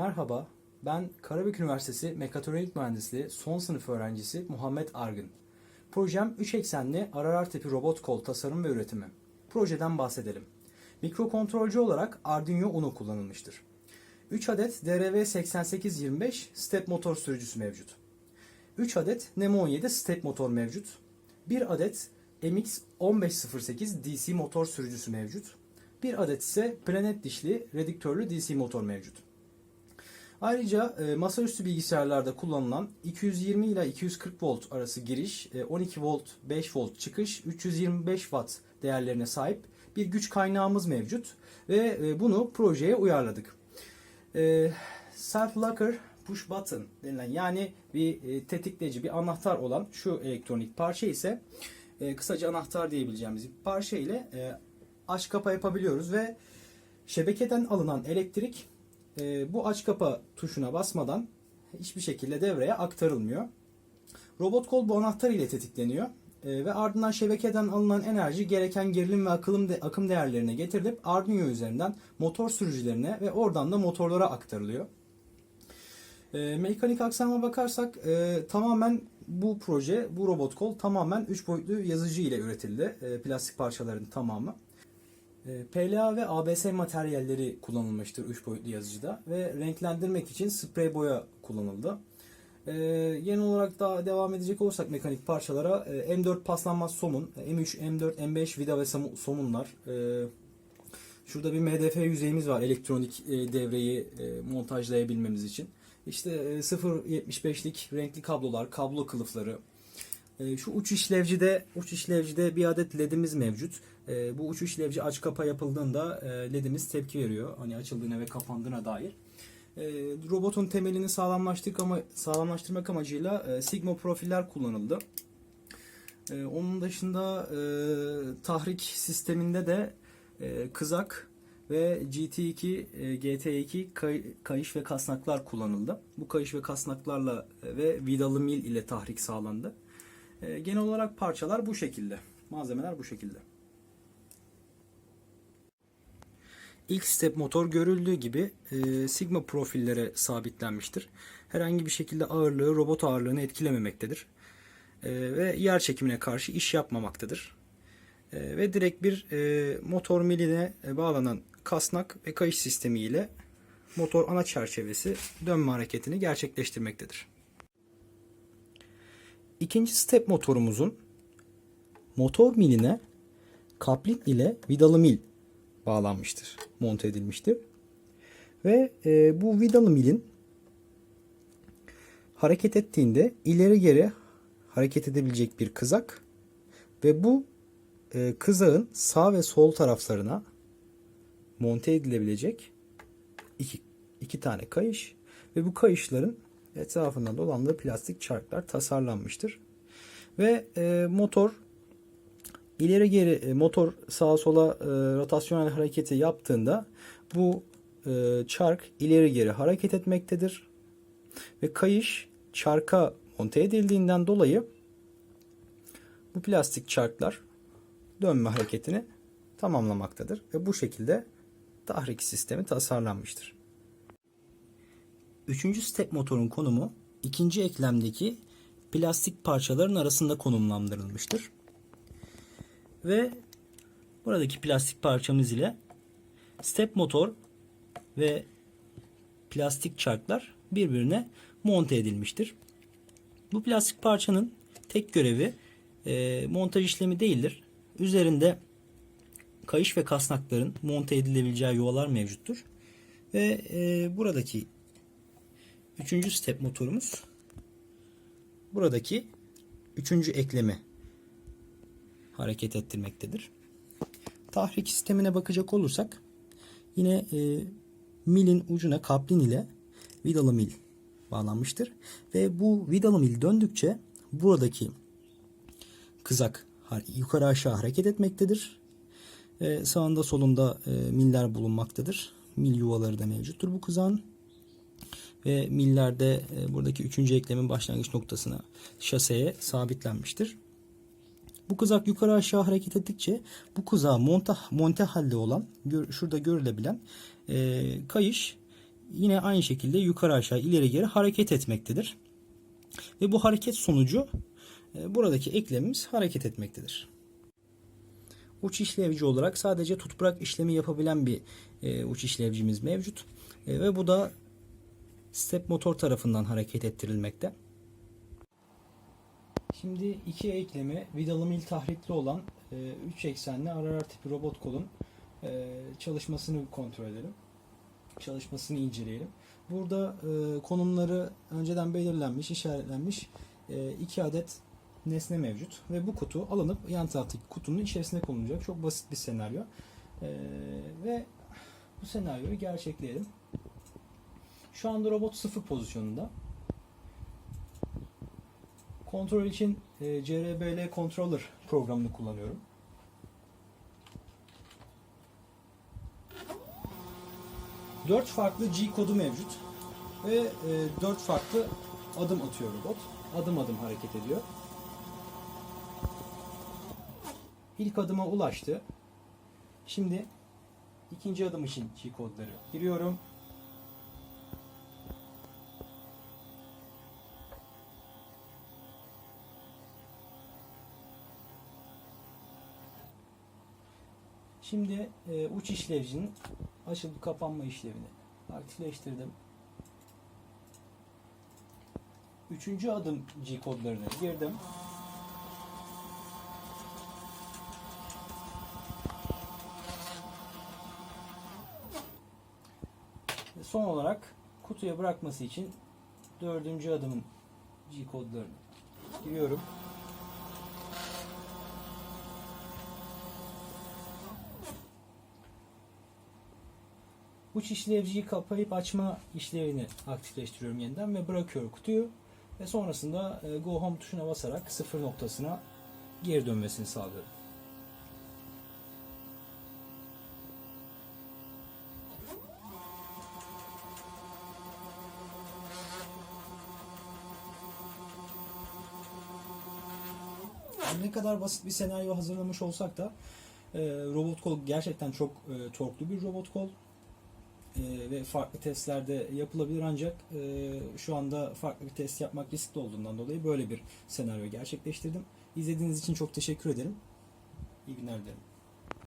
Merhaba, ben Karabük Üniversitesi Mekatronik Mühendisliği son sınıf öğrencisi Muhammed Argın. Projem 3 eksenli Ararar tipi robot kol tasarım ve üretimi. Projeden bahsedelim. Mikrokontrolcü olarak Arduino Uno kullanılmıştır. 3 adet DRV8825 step motor sürücüsü mevcut. 3 adet Nemo 17 step motor mevcut. 1 adet MX1508 DC motor sürücüsü mevcut. 1 adet ise planet dişli redüktörlü DC motor mevcut. Ayrıca e, masaüstü bilgisayarlarda kullanılan 220 ile 240 volt arası giriş, e, 12 volt, 5 volt çıkış, 325 watt değerlerine sahip bir güç kaynağımız mevcut ve e, bunu projeye uyarladık. E, Self locker push button denilen yani bir e, tetikleyici, bir anahtar olan şu elektronik parça ise e, kısaca anahtar diyebileceğimiz bir parça ile e, aç kapa yapabiliyoruz ve şebekeden alınan elektrik e, bu aç kapa tuşuna basmadan hiçbir şekilde devreye aktarılmıyor. Robot kol bu anahtar ile tetikleniyor e, ve ardından şebekeden alınan enerji gereken gerilim ve akılım de, akım değerlerine getirilip Arduino üzerinden motor sürücülerine ve oradan da motorlara aktarılıyor. E, mekanik aksama bakarsak e, tamamen bu proje, bu robot kol tamamen 3 boyutlu yazıcı ile üretildi. E, plastik parçaların tamamı. E, PLA ve ABS materyalleri kullanılmıştır 3 boyutlu yazıcıda ve renklendirmek için sprey boya kullanıldı. E, yeni olarak daha devam edecek olursak mekanik parçalara e, M4 paslanmaz somun, M3, M4, M5 vida ve somu- somunlar. E, şurada bir MDF yüzeyimiz var elektronik e, devreyi e, montajlayabilmemiz için. İşte e, 0.75'lik renkli kablolar, kablo kılıfları, Şu uç işlevcide uç işlevcide bir adet ledimiz mevcut. E, Bu uç işlevci aç kapa yapıldığında e, ledimiz tepki veriyor. Hani açıldığına ve kapandığına dair. E, Robotun temelini sağlamlaştırmak ama sağlamlaştırmak amacıyla e, Sigma profiller kullanıldı. Onun dışında e, tahrik sisteminde de kızak ve GT2, e, GT2 kay- kayış ve kasnaklar kullanıldı. Bu kayış ve kasnaklarla ve vidalı mil ile tahrik sağlandı. E, Genel olarak parçalar bu şekilde. Malzemeler bu şekilde. İlk step motor görüldüğü gibi e, sigma profillere sabitlenmiştir. Herhangi bir şekilde ağırlığı robot ağırlığını etkilememektedir. E, ve yer çekimine karşı iş yapmamaktadır. Ve direkt bir motor miline bağlanan kasnak ve kayış sistemi ile motor ana çerçevesi dönme hareketini gerçekleştirmektedir. İkinci step motorumuzun motor miline kaplik ile vidalı mil bağlanmıştır, monte edilmiştir. Ve e, bu vidalı milin hareket ettiğinde ileri geri hareket edebilecek bir kızak ve bu e, kızağın sağ ve sol taraflarına monte edilebilecek iki, iki tane kayış ve bu kayışların etrafında dolandığı plastik çarklar tasarlanmıştır. Ve e, motor ileri geri e, motor sağa sola e, rotasyonel hareketi yaptığında bu e, çark ileri geri hareket etmektedir. Ve kayış çarka monte edildiğinden dolayı bu plastik çarklar dönme hareketini tamamlamaktadır ve bu şekilde tahrik sistemi tasarlanmıştır. Üçüncü step motorun konumu ikinci eklemdeki plastik parçaların arasında konumlandırılmıştır. Ve buradaki plastik parçamız ile step motor ve plastik çarklar birbirine monte edilmiştir. Bu plastik parçanın tek görevi e, montaj işlemi değildir. Üzerinde kayış ve kasnakların monte edilebileceği yuvalar mevcuttur. Ve e, buradaki üçüncü step motorumuz buradaki üçüncü eklemi hareket ettirmektedir. Tahrik sistemine bakacak olursak yine e, milin ucuna kaplin ile vidalı mil bağlanmıştır. Ve bu vidalı mil döndükçe buradaki kızak yukarı aşağı hareket etmektedir. E, sağında solunda e, miller bulunmaktadır. Mil yuvaları da mevcuttur bu kızağın. Ve millerde e, buradaki üçüncü eklemin başlangıç noktasına şaseye sabitlenmiştir. Bu kızak yukarı aşağı hareket ettikçe bu kızağa monte, monte halde olan gör, şurada görülebilen e, kayış yine aynı şekilde yukarı aşağı ileri geri hareket etmektedir. Ve bu hareket sonucu e, buradaki eklemimiz hareket etmektedir. Uç işlevci olarak sadece tut bırak işlemi yapabilen bir e, uç işlevcimiz mevcut. E, ve bu da step motor tarafından hareket ettirilmekte. Şimdi iki eklemi vidalı mil tahrikli olan 3 eksenli RR tipi robot kolun e, çalışmasını kontrol edelim. Çalışmasını inceleyelim. Burada e, konumları önceden belirlenmiş, işaretlenmiş e, iki adet nesne mevcut ve bu kutu alınıp yan taraftaki kutunun içerisine konulacak. Çok basit bir senaryo. E, ve bu senaryoyu gerçekleyelim. Şu anda robot sıfır pozisyonunda. Kontrol için e, CRBL Controller programını kullanıyorum. Dört farklı G kodu mevcut ve e, dört farklı adım atıyor robot. Adım adım hareket ediyor. İlk adıma ulaştı. Şimdi ikinci adım için G kodları giriyorum. Şimdi e, uç işlevcinin açılıp kapanma işlevini aktifleştirdim. Üçüncü adım G kodlarına girdim. Son olarak kutuya bırakması için dördüncü adımın G kodlarını giriyorum. Uç işlevciyi kapayıp açma işlevini aktifleştiriyorum yeniden ve bırakıyorum kutuyu. Ve sonrasında e, Go Home tuşuna basarak sıfır noktasına geri dönmesini sağlıyorum. Ne kadar basit bir senaryo hazırlamış olsak da e, robot kol gerçekten çok e, torklu bir robot kol. E, ve farklı testlerde yapılabilir ancak e, şu anda farklı bir test yapmak riskli olduğundan dolayı böyle bir senaryo gerçekleştirdim. İzlediğiniz için çok teşekkür ederim. İyi günler dilerim.